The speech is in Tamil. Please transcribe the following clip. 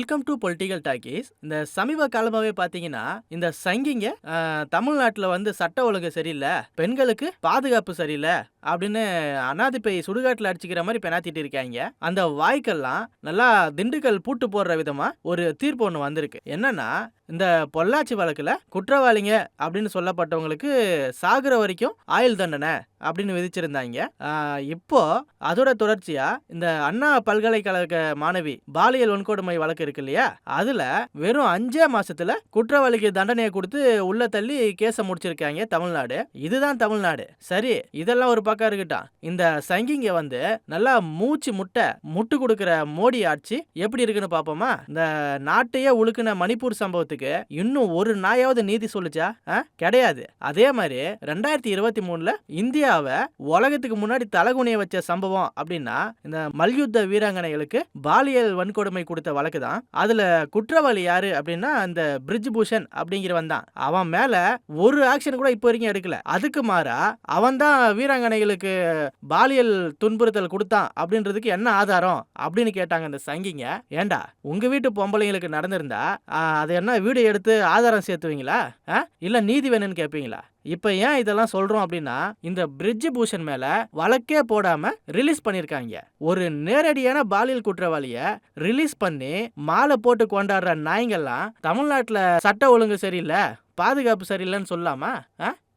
வெல்கம் டு பொலிட்டிக்கல் டாக்கீஸ் இந்த சமீப காலமாகவே பார்த்தீங்கன்னா இந்த சங்கிங்க தமிழ்நாட்டில் வந்து சட்ட ஒழுங்கு சரியில்லை பெண்களுக்கு பாதுகாப்பு சரியில்லை அப்படின்னு அனாதிப்பை சுடுகாட்டில் அடிச்சுக்கிற மாதிரி பெணாத்திட்டு இருக்காங்க. அந்த வாய்க்கெல்லாம் நல்லா திண்டுக்கல் பூட்டு போடுற விதமாக ஒரு தீர்ப்பு ஒன்று வந்திருக்கு. என்னன்னா இந்த பொள்ளாச்சி வழக்கில் குற்றவாளிங்க அப்படின்னு சொல்லப்பட்டவங்களுக்கு சாகுற வரைக்கும் ஆயுள் தண்டனை அப்படின்னு விதிச்சிருந்தாங்க. இப்போ அதோட தொடர்ச்சியா இந்த அண்ணா பல்கலைக்கழக மாணவி பாலியல் வன்கொடுமை வழக்கு இருக்கு இல்லையா? அதுல வெறும் அஞ்சே மாசத்துல குற்றவாளிக்கு தண்டனையை கொடுத்து உள்ள தள்ளி கேஸை முடிச்சிருக்காங்க தமிழ்நாடு. இதுதான் தமிழ்நாடு. சரி இதெல்லாம் ஒரு பக்கம் இருக்கட்டும். இந்த சங்கிங்க வந்து நல்லா மூச்சு முட்டை முட்டு கொடுக்கிற மோடி ஆட்சி எப்படி இருக்குன்னு பாப்போமா இந்த நாட்டையே உழுக்குன மணிப்பூர் சம்பவத்துக்கு. இன்னும் ஒரு நாயாவது நீதி சொல்லுச்சா? கிடையாது. அதே மாதிரி ரெண்டாயிரத்தி இருபத்தி மூணுல இந்தியாவை உலகத்துக்கு முன்னாடி தலகுனிய வச்ச சம்பவம் அப்படின்னா இந்த மல்யுத்த வீராங்கனைகளுக்கு பாலியல் வன்கொடுமை கொடுத்த வழக்கு தான். அதுல குற்றவாளி யாரு அப்படின்னா அந்த பிரிட்ஜ் பூஷன் அப்படிங்கிறவன் தான். அவன் மேல ஒரு ஆக்ஷன் கூட இப்போ வரைக்கும் எடுக்கல. அதுக்கு மாறா அவன் தான் வீராங்கனைகளுக்கு பாலியல் துன்புறுத்தல் கொடுத்தான் அப்படின்றதுக்கு என்ன ஆதாரம் அப்படின்னு கேட்டாங்க அந்த சங்கிங்க. ஏண்டா உங்க வீட்டு பொம்பளைங்களுக்கு நடந்திருந்தா அது என்ன வீடியோ எடுத்து ஆதாரம் சேர்த்துவீங்களா ஆ? நீதி வேணும்னு கேட்பீங்களா இப்போ ஏன் இதெல்லாம் சொல்கிறோம் அப்படின்னா இந்த பிரிட்ஜ் பூஷன் மேலே வழக்கே போடாமல் ரிலீஸ் பண்ணியிருக்காங்க ஒரு நேரடியான பாலியல் குற்றவாளியை ரிலீஸ் பண்ணி மாலை போட்டு கொண்டாடுற நாய்ங்கெல்லாம் தமிழ்நாட்டில் சட்ட ஒழுங்கு சரியில்லை பாதுகாப்பு சரியில்லைன்னு சொல்லாமா ஆ?